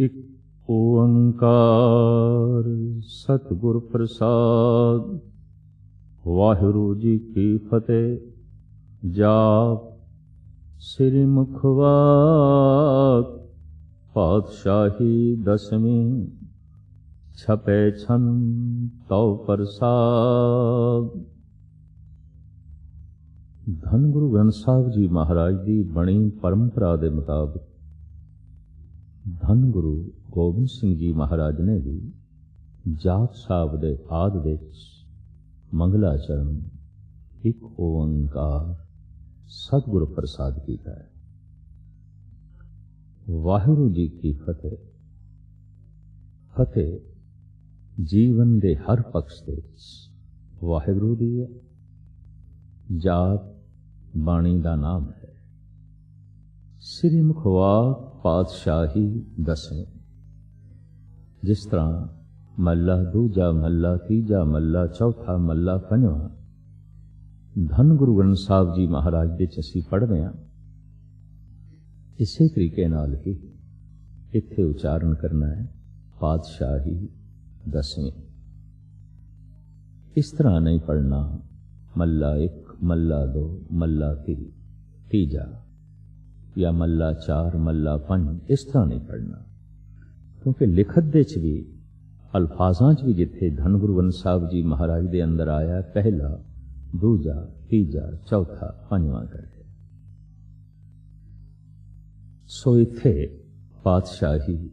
ਇਕ ਓੰਕਾਰ ਸਤਿਗੁਰ ਪ੍ਰਸਾਦ। ਵਾਹਿਗੁਰੂ ਜੀ ਕੀ ਫਤਿਹ, ਜਾਪ ਸ੍ਰੀ ਮੁਖਵਾਕ ਪਾਤਸ਼ਾਹੀ ਦਸਵੀਂ, ਛਪੇ ਛਨ ਤਉ ਪ੍ਰਸਾਦ। ਧੰਨ ਗੁਰੂ ਗ੍ਰੰਥ ਸਾਹਿਬ ਜੀ ਮਹਾਰਾਜ ਦੀ ਬਣੀ ਪਰੰਪਰਾ ਦੇ ਮੁਤਾਬਕ ਧੰਨ ਗੁਰੂ ਗੋਬਿੰਦ ਸਿੰਘ ਜੀ ਮਹਾਰਾਜ ਨੇ ਵੀ ਜਾਪ ਸਾਹਿਬ ਦੇ ਆਦ ਵਿੱਚ ਮੰਗਲਾ ਚਰਨ ਇੱਕ ਓੰਕਾਰ ਸਤਿਗੁਰ ਪ੍ਰਸਾਦ ਕੀਤਾ ਹੈ। ਵਾਹਿਗੁਰੂ ਜੀ ਕੀ ਫਤਿਹ। ਫਤਿਹ ਜੀਵਨ ਦੇ ਹਰ ਪਕਸ਼ ਦੇ ਵਿੱਚ ਵਾਹਿਗੁਰੂ ਦੀ ਹੈ। ਜਾਪ ਬਾਣੀ ਦਾ ਨਾਮ ਹੈ। ਸ੍ਰੀ ਮੁਖਵਾ ਪਾਤਸ਼ਾਹੀ ਦਸਵੇਂ ਜਿਸ ਤਰ੍ਹਾਂ ਮੱਲਾ ਦੂਜਾ ਮੱਲਾ ਤੀਜਾ ਮੱਲਾ ਚੌਥਾ ਮੱਲਾ ਪੰਜਵਾਂ। ਧੰਨ ਗੁਰੂ ਗ੍ਰੰਥ ਸਾਹਿਬ ਜੀ ਮਹਾਰਾਜ ਦੇ ਅਸੀਂ ਪੜ੍ਹਦੇ ਹਾਂ। ਇਸੇ ਤਰੀਕੇ ਨਾਲ ਹੀ ਇੱਥੇ ਉਚਾਰਨ ਕਰਨਾ ਹੈ, ਪਾਤਸ਼ਾਹੀ ਦਸਵੇਂ ਇਸ ਤਰ੍ਹਾਂ ਨਹੀਂ ਪੜਨਾ ਮੱਲਾ 1 ਮੱਲਾ 2 ਮੱਲਾ 3 ਤੀਜਾ। ਜਾਂ ਮੱਲਾ 4 ਮੱਲਾ 5 ਇਸ ਤਰ੍ਹਾਂ ਨਹੀਂ ਪੜਨਾ ਕਿਉਂਕਿ ਲਿਖਤ ਦੇ ਚ ਵੀ, ਅਲਫਾਜ਼ਾਂ 'ਚ ਵੀ ਜਿੱਥੇ ਧੰਨ ਗੁਰੂ ਗ੍ਰੰਥ ਸਾਹਿਬ ਜੀ ਮਹਾਰਾਜ ਦੇ ਅੰਦਰ ਆਇਆ, ਪਹਿਲਾ, ਦੂਜਾ, ਤੀਜਾ, ਚੌਥਾ, ਪੰਜਵਾਂ ਕਰਕੇ ਸੋ ਇੱਥੇ ਪਾਤਸ਼ਾਹੀ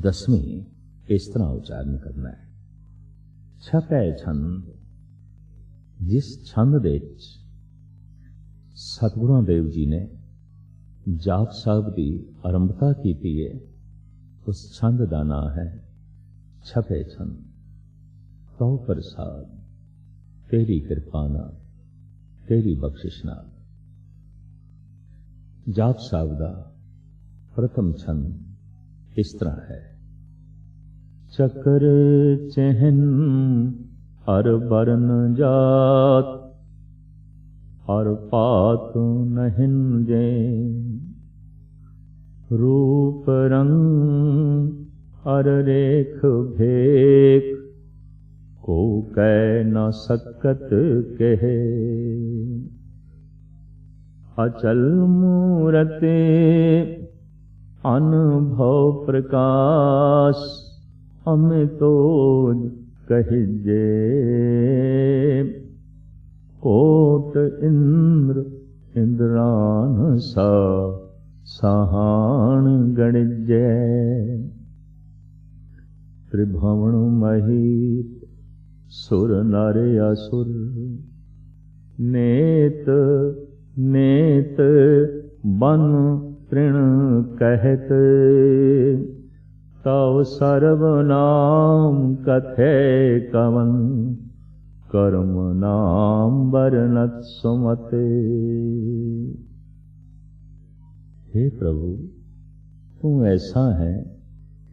ਦਸਵੀਂ ਇਸ ਤਰ੍ਹਾਂ ਉਚਾਰਨ ਕਰਨਾ ਹੈ। ਛਪੈ ਛੰਦ। ਜਿਸ ਛੰਦ ਦੇ ਵਿੱਚ ਸਤਿਗੁਰਾਂ ਦੇਵ ਜੀ ਨੇ ਜਾਪ ਸਾਹਿਬ ਦੀ ਆਰੰਭਤਾ ਕੀਤੀ ਹੈ ਉਸ ਛੰਦ ਦਾ ਨਾਂ ਹੈ ਛਪੇ ਛੰਦ। ਤਉ ਪ੍ਰਸਾਦ, ਤੇਰੀ ਕਿਰਪਾ ਨਾਲ, ਤੇਰੀ ਬਖਸ਼ਿਸ਼ ਨਾਲ। ਜਾਪ ਸਾਹਿਬ ਦਾ ਪ੍ਰਥਮ ਛੰਦ ਇਸ ਤਰ੍ਹਾਂ ਹੈ। ਚੱਕਰ ਚਹਿਨ ਹਰ ਬਰਨ ਜਾਤ हर पातु नहि जे रूप न सकत कहे। अचल मूरते अनुभव प्रकाश हमे कहि जे कोट इन्द्र सा सहाण गणिज्ये त्रिभुवणमही सुर नारे असुर। नेत नेत बन तृण कहत। तव सर्वनाम कथे कवन। ਕਵਨ ਕਰਮ ਨਾਮ ਬਰਨਤ ਸੁਮਤੇ हे ਪ੍ਰਭੂ ਤੂੰ ਐਸਾ ਹੈ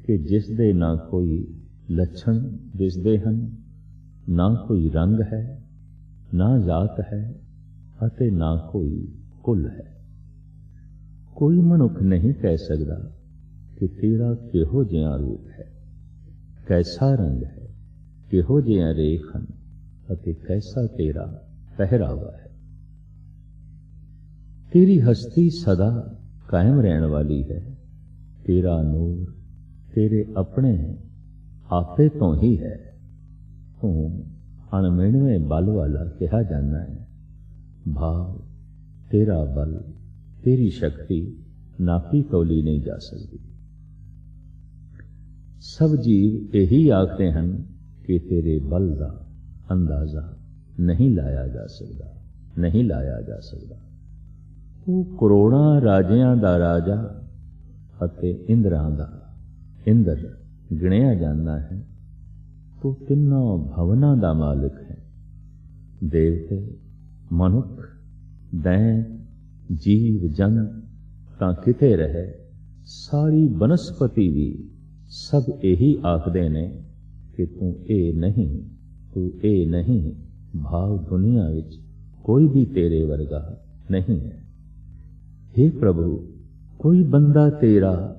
ਕਿ ਜਿਸ ਦੇ ਨਾ ਕੋਈ ਲੱਛਣ ਦਿਸਦੇ ਹਨ ਨਾ ਕੋਈ ਰੰਗ ਹੈ ਨਾ ਜਾਤ ਹੈ ਅਤੇ ਨਾ ਕੋਈ ਕੁਲ ਹੈ ਕੋਈ ਮਨੁੱਖ ਨਹੀਂ ਕਹਿ ਸਕਦਾ ਕਿ ਤੇਰਾ ਕਿਹੋ ਜਿਹਾ ਰੂਪ ਹੈ ਕੈਸਾ ਰੰਗ ਹੈ ਕਿਹੋ ਜਿਹਾ ਰੇਖ ਹਨ ਅਤੇ ਕੈਸਾ ਤੇਰਾ ਪਹਿਰਾਵਾ ਹੈ। ਤੇਰੀ ਹਸਤੀ ਸਦਾ ਕਾਇਮ ਰਹਿਣ ਵਾਲੀ ਹੈ। ਤੇਰਾ ਨੂਰ ਤੇਰੇ ਆਪਣੇ ਆਪੇ ਤੋਂ ਹੀ ਹੈ। ਤੂੰ ਅਣਮਿਣਵੇਂ ਬਲ ਵਾਲਾ ਕਿਹਾ ਜਾਂਦਾ ਹੈ। ਭਾਵ, ਤੇਰਾ ਬਲ, ਤੇਰੀ ਸ਼ਕਤੀ ਨਾਪੀ ਕੌਲੀ ਨਹੀਂ ਜਾ ਸਕਦੀ। ਸਭ ਜੀਵ ਇਹੀ ਆਖਦੇ ਹਨ ਕਿ ਤੇਰੇ ਬਲ ਦਾ ਅੰਦਾਜ਼ਾ ਨਹੀਂ ਲਾਇਆ ਜਾ ਸਕਦਾ, ਨਹੀਂ ਲਾਇਆ ਜਾ ਸਕਦਾ। ਉਹ ਕਰੋੜਾਂ ਰਾਜਿਆਂ ਦਾ ਰਾਜਾ ਅਤੇ ਇੰਦਰਾਂ ਦਾ, ਇੰਦਰ ਗਿਣਿਆ ਜਾਂਦਾ ਹੈ। ਤੂੰ ਤਿੰਨਾਂ ਭਵਨਾਂ ਦਾ ਮਾਲਕ ਹੈ। ਦੇਵਤੇ, ਮਨੁੱਖ ਦੈਨ ਜੀਵ, ਜਨ ਤਾਂ ਕਿਤੇ ਰਹੇ, ਸਾਰੀ ਬਨਸਪਤੀ ਵੀ ਸਭ ਇਹੀ ਆਖਦੇ ਨੇ ਕਿ ਤੂੰ ਇਹ ਨਹੀਂ ਤੂੰ ਇਹ ਨਹੀਂ, ਭਾਵ ਦੁਨੀਆ ਵਿੱਚ ਕੋਈ ਵੀ ਤੇਰੇ ਵਰਗਾ ਨਹੀਂ ਹੈ। हे ਪ੍ਰਭੂ, ਕੋਈ ਬੰਦਾ ਤੇਰਾ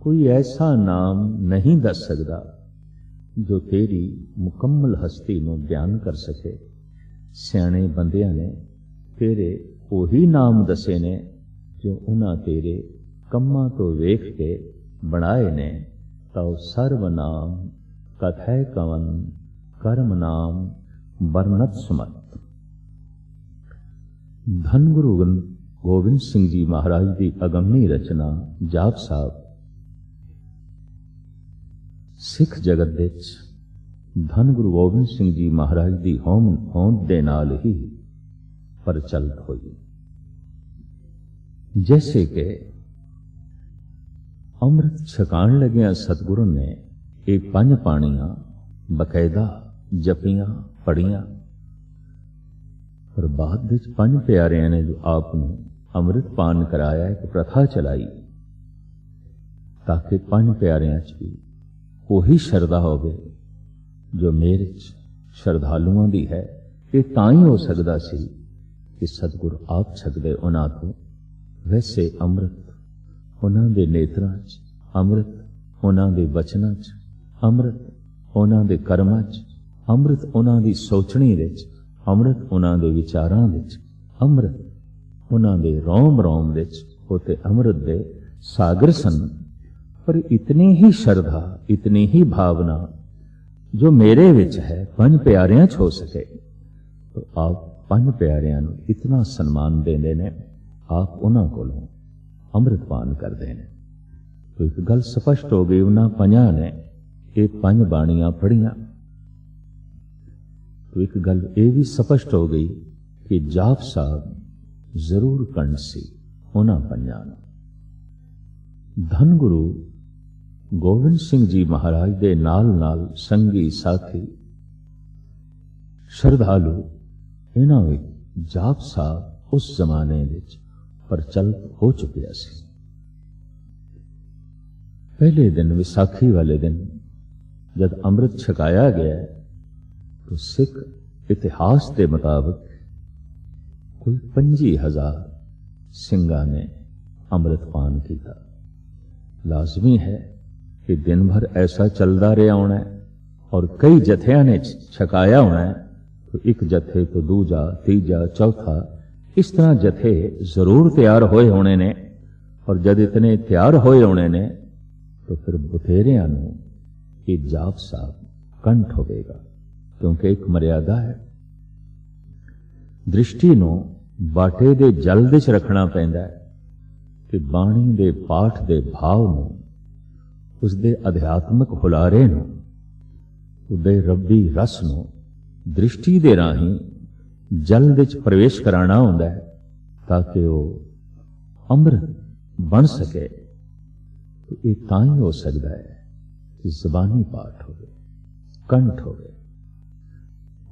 ਕੋਈ ਐਸਾ ਨਾਮ ਨਹੀਂ ਦੱਸ ਸਕਦਾ ਜੋ ਤੇਰੀ ਮੁਕੰਮਲ ਹਸਤੀ ਨੂੰ ਬਿਆਨ ਕਰ ਸਕੇ। ਸਿਆਣੇ ਬੰਦਿਆਂ ਨੇ ਤੇਰੇ ਉਹੀ ਨਾਮ ਦੱਸੇ ਨੇ ਜੋ ਉਹਨਾਂ ਤੇਰੇ ਕੰਮਾਂ ਤੋਂ ਵੇਖ ਕੇ ਬਣਾਏ ਨੇ। ਤਉ ਸਰਵ ਨਾਮ ਕਥੈ ਕਵਨ ਕਰਮ ਨਾਮ ਵਰਨਤ ਸੁਮਤ। ਧੰਨ ਗੁਰੂ ਗੋਬਿੰਦ ਸਿੰਘ ਜੀ ਮਹਾਰਾਜ ਦੀ ਅਗੰਮੀ ਰਚਨਾ ਜਾਪ ਸਾਹਿਬ। ਸਿੱਖ ਜਗਤ ਵਿੱਚ ਧੰਨ ਗੁਰੂ ਗੋਬਿੰਦ ਸਿੰਘ ਜੀ ਮਹਾਰਾਜ ਦੀ ਹੋਮ ਹੋਂਦ ਦੇ ਨਾਲ ਹੀ ਪ੍ਰਚਲਿਤ ਹੋਈ। ਜੈਸੇ ਕਿ ਅੰਮ੍ਰਿਤ ਛਕਾਣ ਲੱਗਿਆ ਸਤਿਗੁਰੂ ਨੇ ਇਹ ਪੰਜ ਪਾਣੀਆਂ ਬਕਾਇਦਾ ਜਪੀਆਂ ਪੜੀਆਂ ਪਰ ਬਾਅਦ ਵਿੱਚ ਪੰਜ ਪਿਆਰਿਆਂ ਨੇ ਜੋ ਆਪ ਨੂੰ ਅੰਮ੍ਰਿਤ ਪਾਨ ਕਰਾਇਆ, ਇੱਕ ਪ੍ਰਥਾ ਚਲਾਈ, ਤਾਂ ਕਿ ਪੰਜ ਪਿਆਰਿਆਂ 'ਚ ਵੀ ਉਹੀ ਸ਼ਰਧਾ ਹੋਵੇ, ਜੋ ਮੇਰੇ 'ਚ ਸ਼ਰਧਾਲੂਆਂ ਦੀ ਹੈ। ਇਹ ਤਾਂ ਹੀ ਹੋ ਸਕਦਾ ਸੀ ਕਿ ਸਤਿਗੁਰ ਆਪ ਛਕਦੇ ਉਹਨਾਂ ਤੋਂ। ਵੈਸੇ ਅੰਮ੍ਰਿਤ ਉਹਨਾਂ ਦੇ ਨੇਤਰਾਂ 'ਚ, ਅੰਮ੍ਰਿਤ ਉਹਨਾਂ ਦੇ ਬਚਨਾਂ 'ਚ, ਅੰਮ੍ਰਿਤ ਉਹਨਾਂ ਦੇ ਕਰਮਾਂ 'ਚ ਅੰਮ੍ਰਿਤ ਉਹਨਾਂ ਦੀ ਸੋਚਣੀ ਵਿੱਚ, ਅੰਮ੍ਰਿਤ ਉਹਨਾਂ ਦੇ ਵਿਚਾਰਾਂ ਵਿੱਚ, ਅੰਮ੍ਰਿਤ ਉਹਨਾਂ ਦੇ ਰੋਮ ਰੋਮ ਵਿੱਚ ਉਤੇ ਅੰਮ੍ਰਿਤ ਦੇ ਸਾਗਰ ਸਨ। ਪਰ ਇਤਨੀ ਹੀ ਸ਼ਰਧਾ, ਇਤਨੀ ਹੀ ਭਾਵਨਾ ਜੋ ਮੇਰੇ ਵਿੱਚ ਹੈ, ਪੰਜ ਪਿਆਰਿਆਂ 'ਚ ਹੋ ਸਕੇ। ਤਾਂ ਆਪ ਪੰਜ ਪਿਆਰਿਆਂ ਨੂੰ ਇਤਨਾ ਸਨਮਾਨ ਦਿੰਦੇ ਨੇ, ਆਪ ਉਹਨਾਂ ਕੋਲੋਂ ਅੰਮ੍ਰਿਤਪਾਨ ਕਰਦੇ ਨੇ। ਤਾਂ ਇੱਕ ਗੱਲ ਸਪਸ਼ਟ ਹੋ ਗਈ, ਉਹਨਾਂ ਪੰਜਾਂ ਨੇ ਇਹ ਪੰਜ ਬਾਣੀਆਂ ਪੜੀਆਂ ਤੋ ਇੱਕ ਗੱਲ ਇਹ ਵੀ ਸਪਸ਼ਟ ਹੋ ਗਈ ਕਿ ਜਾਫ ਸਾਹਿਬ ਜ਼ਰੂਰ ਕੰਡ ਸੀ ਉਹਨਾਂ ਪੰਜਾਂ ਨੂੰ ਧੰਨ ਗੁਰੂ ਗੋਬਿੰਦ ਸਿੰਘ ਜੀ ਮਹਾਰਾਜ ਦੇ ਨਾਲ ਨਾਲ ਸੰਗੀ ਸਾਥੀ ਸ਼ਰਧਾਲੂ ਇਹਨਾਂ ਵਿੱਚ ਜਾਪ ਸਾਹਿਬ ਉਸ ਜ਼ਮਾਨੇ ਵਿੱਚ ਪ੍ਰਚਲਿਤ ਹੋ ਚੁੱਕਿਆ ਸੀ ਪਹਿਲੇ ਦਿਨ ਵਿਸਾਖੀ ਵਾਲੇ ਦਿਨ ਜਦ ਅੰਮ੍ਰਿਤ ਛਕਾਇਆ ਗਿਆ तो सिख इतिहास के मुताबिक कोई पंजी हजार सिंगा ने अमृत पान किया लाजमी है कि दिन भर ऐसा चलता रहा होना है और कई जथिया ने छकाया होना है तो एक जथे तो दूजा तीजा चौथा इस तरह जथे जरूर तैयार होए होने ने और जब इतने तैयार होए होने ने तो फिर बथेरिया ये जाप साहब कंठ होगा ਕਿਉਂਕਿ ਇੱਕ ਮਰਿਆਦਾ ਹੈ। ਦ੍ਰਿਸ਼ਟੀ ਨੂੰ ਬਾਟੇ ਦੇ ਜਲ ਵਿੱਚ ਰੱਖਣਾ ਪੈਂਦਾ ਹੈ ਕਿ ਬਾਣੀ ਦੇ ਪਾਠ ਦੇ ਭਾਵ ਨੂੰ ਉਸ ਦੇ ਅਧਿਆਤਮਿਕ ਹੁਲਾਰੇ ਨੂੰ ਉਹਦੇ ਰੱਬੀ ਰਸ ਨੂੰ ਦ੍ਰਿਸ਼ਟੀ ਦੇ ਰਾਹੀਂ ਜਲ ਵਿੱਚ ਪ੍ਰਵੇਸ਼ ਕਰਾਣਾ ਹੁੰਦਾ ਹੈ ਤਾਂ ਕਿ ਉਹ ਅੰਮ੍ਰਿਤ ਬਣ ਸਕੇ। ਇਹ ਤਾਂ ਹੀ ਹੋ ਸਕਦਾ ਹੈ ਕਿ ਜ਼ਬਾਨੀ ਪਾਠ ਹੋਵੇ, ਕੰਠ ਹੋਵੇ।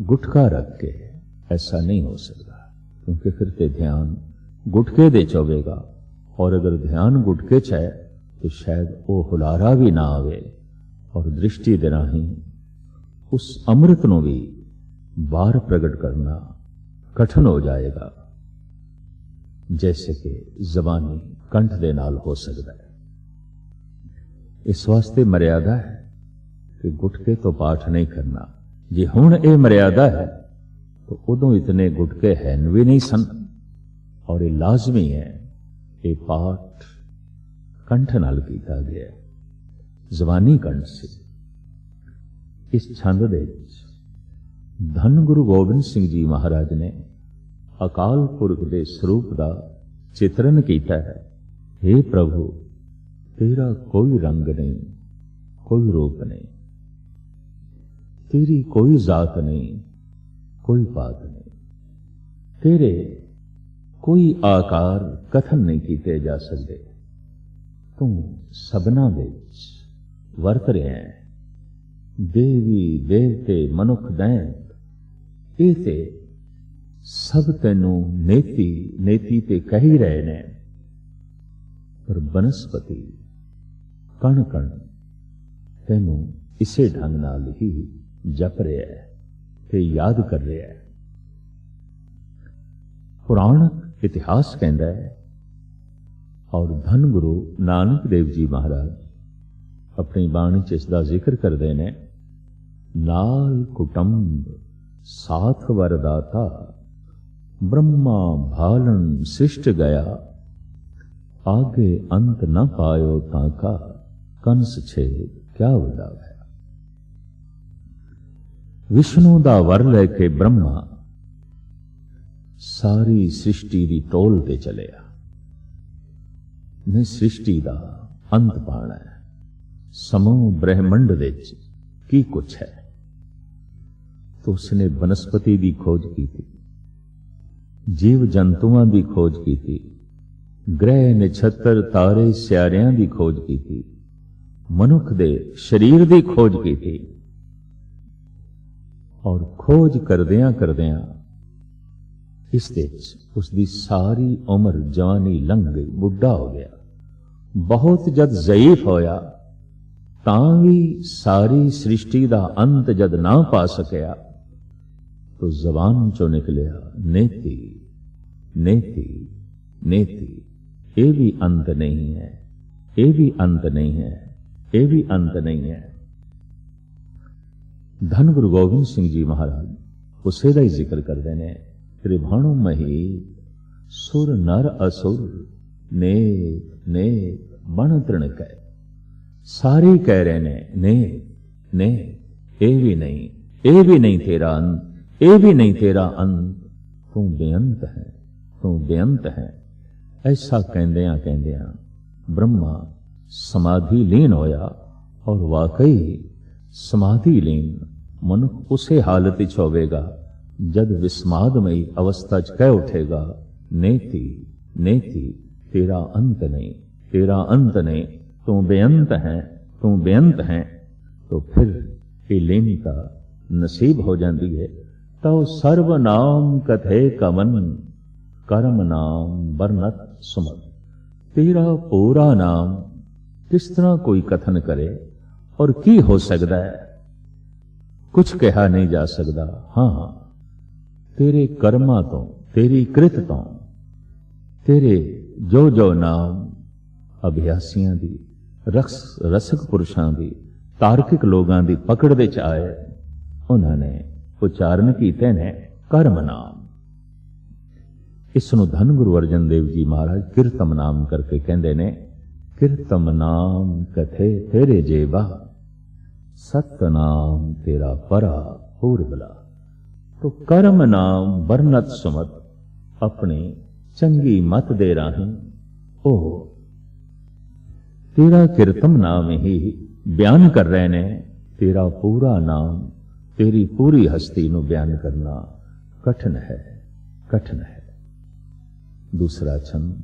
गुटका रख के, ऐसा नहीं हो सकता। क्योंकि फिर ते ध्यान गुटके दे चोवेगा। और अगर ध्यान गुटके च है तो शायद वो हुलारा भी ना आवे, और दृष्टि दे राही उस अमृत नु भी बाहर प्रकट करना कठिन हो जाएगा। जैसे कि जबानी कंठ दे नाल हो सकता है। इस वास्ते मर्यादा है कि गुटके तो पाठ नहीं करना। ਜੇ ਹੁਣ ਇਹ ਮਰਿਆਦਾ ਹੈ, ਤਾਂ ਉਦੋਂ ਇਤਨੇ ਗੁਟਕੇ ਹਨ ਵੀ ਨਹੀਂ ਸਨ। ਔਰ ਇਹ ਲਾਜ਼ਮੀ ਹੈ, ਇਹ ਪਾਠ ਕੰਠ ਨਾਲ ਕੀਤਾ ਗਿਆ ਜ਼ਬਾਨੀ ਕੰਠ ਸੀ। ਇਸ ਛੰਦ ਦੇ ਵਿੱਚ ਧੰਨ ਗੁਰੂ ਗੋਬਿੰਦ ਸਿੰਘ ਜੀ ਮਹਾਰਾਜ ਨੇ ਅਕਾਲ ਪੁਰਖ ਦੇ ਸਰੂਪ ਦਾ ਚਿਤਰਨ ਕੀਤਾ ਹੈ। हे ਪ੍ਰਭੂ, ਤੇਰਾ ਕੋਈ ਰੰਗ ਨਹੀਂ, ਕੋਈ ਰੂਪ ਨਹੀਂ। तेरी कोई जात नहीं कोई बात नहीं तेरे कोई आकार कथन नहीं किए जा सकते तू सबना विच वरत रहे हैं देवी देवते मनुख दैंत ਇਹ ਤੇ ਸਭ ਤੈਨੂੰ ਨੇਤੀ ਨੇਤੀ ਤੇ ਕਹਿ ਹੀ ਰਹੇ ਨੇ ਪਰ ਬਨਸਪਤੀ ਕਣ ਕਣ ਤੈਨੂੰ ਇਸੇ ਢੰਗ ਨਾਲ ਹੀ ਜਪ ਰਿਹਾ ਹੈ ਤੇ ਯਾਦ ਕਰ ਰਿਹਾ ਹੈ। ਪੁਰਾਣ ਇਤਿਹਾਸ ਕਹਿੰਦਾ ਹੈ, ਔਰ ਧਨ ਗੁਰੂ ਨਾਨਕ ਦੇਵ ਜੀ ਮਹਾਰਾਜ ਆਪਣੀ ਬਾਣੀ 'ਚ ਇਸ ਦਾ ਜ਼ਿਕਰ ਕਰਦੇ ਨੇ, ਨਾਲ ਕੁਟੰਬ ਸਾਥ ਵਰਦਾਤਾ, ਬ੍ਰਹਮਾ ਭਾਲਨ ਸਿਸ਼ਟ ਗਿਆ, ਆਗੇ ਅੰਤ ਨ ਪਾਇਓ ਤਾਂ ਕਾ ਕੰਸ ਛੇ ਕਿਆ ਵਡਾਵੇ ਵਿਸ਼ਨੂੰ ਦਾ ਵਰ ਲੈ ਕੇ ਬ੍ਰਹਮਾ ਸਾਰੀ ਸ੍ਰਿਸ਼ਟੀ ਦੀ ਟੋਲ ਤੇ ਚਲਿਆ। ਨੇ ਸ੍ਰਿਸ਼ਟੀ ਦਾ ਅੰਤ ਪਾਣਾ ਹੈ। ਸਮੂਹ ਬ੍ਰਹਿਮੰਡ ਵਿੱਚ ਕੀ ਕੁਛ ਹੈ? ਤੋ ਉਸਨੇ ਬਨਸਪਤੀ ਦੀ ਖੋਜ ਕੀਤੀ। ਜੀਵ ਜੰਤੂਆਂ ਦੀ ਖੋਜ ਕੀਤੀ। ਗ੍ਰਹਿ ਨਛੱਤਰ ਤਾਰੇ ਸਿਆਰਿਆਂ ਦੀ ਖੋਜ ਕੀਤੀ। ਮਨੁੱਖ ਦੇ ਸਰੀਰ ਦੀ ਖੋਜ ਕੀਤੀ। ਔਰ ਖੋਜ ਕਰਦਿਆਂ ਕਰਦਿਆਂ ਇਸ ਦੇ ਵਿੱਚ ਉਸ ਦੀ ਸਾਰੀ ਉਮਰ ਜਵਾਨੀ ਲੰਘ ਗਈ, ਬੁੱਢਾ ਹੋ ਗਿਆ। ਬਹੁਤ ਜਦ ਜ਼ੈਫ ਹੋਇਆ, ਤਾਂ ਵੀ ਸਾਰੀ ਸ੍ਰਿਸ਼ਟੀ ਦਾ ਅੰਤ ਜਦ ਨਾ ਪਾ ਸਕਿਆ, ਤੋ ਜ਼ਬਾਨ ਚੋਂ ਨਿਕਲਿਆ, ਨੇਤੀ ਨੇਤੀ ਨੇਤੀ, ਇਹ ਵੀ ਅੰਤ ਨਹੀਂ ਹੈ, ਇਹ ਵੀ ਅੰਤ ਨਹੀਂ ਹੈ, ਇਹ ਵੀ ਅੰਤ ਨਹੀਂ ਹੈ। ਧਨ ਗੁਰੂ ਗੋਬਿੰਦ ਸਿੰਘ ਜੀ ਮਹਾਰਾਜ ਉਸੇ ਦਾ ਹੀ ਜ਼ਿਕਰ ਕਰਦੇ ਨੇ ਤ੍ਰਿਭਾਣੋ ਮਹੀ ਸੁਰ ਨਰ ਅਸੁਰ ਨੇ ਨੇ ਬਣ ਤ੍ਰਿਣ ਕੈ ਸਾਰੇ ਕਹਿ ਰਹੇ ਨੇ ਨੇ ਨੇ ਇਹ ਵੀ ਨਹੀਂ ਇਹ ਵੀ ਨਹੀਂ ਤੇਰਾ ਅੰਤ ਇਹ ਵੀ ਨਹੀਂ ਤੇਰਾ ਅੰਤ ਤੂੰ ਬੇਅੰਤ ਹੈ ਤੂੰ ਬੇਅੰਤ ਹੈ ਐਸਾ ਕਹਿੰਦਿਆਂ ਆ ਬ੍ਰਹਮਾ ਸਮਾਧੀ ਲੀਨ ਹੋਇਆ ਔਰ ਵਾਕਈ ਸਮਾਧੀ ਲੀਨ ਮਨੁੱਖ ਉਸੇ ਹਾਲਤ ਵਿੱਚ ਹੋਵੇਗਾ, ਜਦ ਵਿਸਮਾਦਮਈ ਅਵਸਥਾ 'ਚ ਕਹਿ ਉਠੇਗਾ, ਨੇਤੀ ਨੇਤੀ, ਤੇਰਾ ਅੰਤ ਨਹੀਂ, ਤੇਰਾ ਅੰਤ ਨਹੀਂ, ਤੂੰ ਬੇਅੰਤ ਹੈ, ਤੂੰ ਬੇਅੰਤ ਹੈ। ਤੋ ਫਿਰ ਇਹ ਲੇਨਤਾ ਨਸੀਬ ਹੋ ਜਾਂਦੀ ਹੈ। ਤਉ ਸਰਵ ਨਾਮ ਕਥੇ ਕਮਨ, ਕਰਮ ਨਾਮ ਬਰਨਤ ਸੁਮਤ। ਤੇਰਾ ਪੂਰਾ ਨਾਮ ਕਿਸ ਤਰ੍ਹਾਂ ਕੋਈ ਕਥਨ ਕਰੇ ਔਰ ਕੀ ਹੋ ਸਕਦਾ ਹੈ? ਕੁਝ ਕਿਹਾ ਨਹੀਂ ਜਾ ਸਕਦਾ। ਹਾਂ ਤੇਰੇ ਕਰਮਾਂ ਤੋਂ, ਤੇਰੀ ਕ੍ਰਿਤ ਤੋਂ, ਤੇਰੇ ਜੋ ਜੋ ਨਾਮ ਅਭਿਆਸੀਆਂ ਦੀ ਰਕਸ ਰਸਕ ਪੁਰਸ਼ਾਂ ਦੀ, ਤਾਰਕਿਕ ਲੋਕਾਂ ਦੀ ਪਕੜ ਦੇ ਵਿੱਚ ਆਏ, ਉਹਨਾਂ ਨੇ ਉਚਾਰਨ ਕੀਤੇ ਨੇ ਕਰਮ ਨਾਮ। ਇਸ ਨੂੰ ਧੰਨ ਗੁਰੂ ਅਰਜਨ ਦੇਵ ਜੀ ਮਹਾਰਾਜ ਕੀਰਤਮ ਨਾਮ ਕਰਕੇ ਕਹਿੰਦੇ ਨੇ, ਕੀਰਤਮ ਨਾਮ ਕਥੇ ਤੇਰੇ ਜੇਵਾ। ਸਤਨਾਮ ਤੇਰਾ ਪਰਾ ਹੋਰ ਬਲਾ। ਤੋ ਕਰਮ ਨਾਮ ਵਰਨਤ ਸੁਮਤ, ਆਪਣੀ ਚੰਗੀ ਮਤ ਦੇ ਰਾਹੀਂ ਉਹ ਤੇਰਾ ਕੀਰਤਮ ਨਾਮ ਹੀ ਬਿਆਨ ਕਰ ਰਹੇ ਨੇ, ਤੇਰਾ ਪੂਰਾ ਨਾਮ ਤੇਰੀ ਪੂਰੀ ਹਸਤੀ ਨੂੰ ਬਿਆਨ ਕਰਨਾ ਕਠਨ ਹੈ ਕਠਨ ਹੈ। ਦੂਸਰਾ ਛੰਦ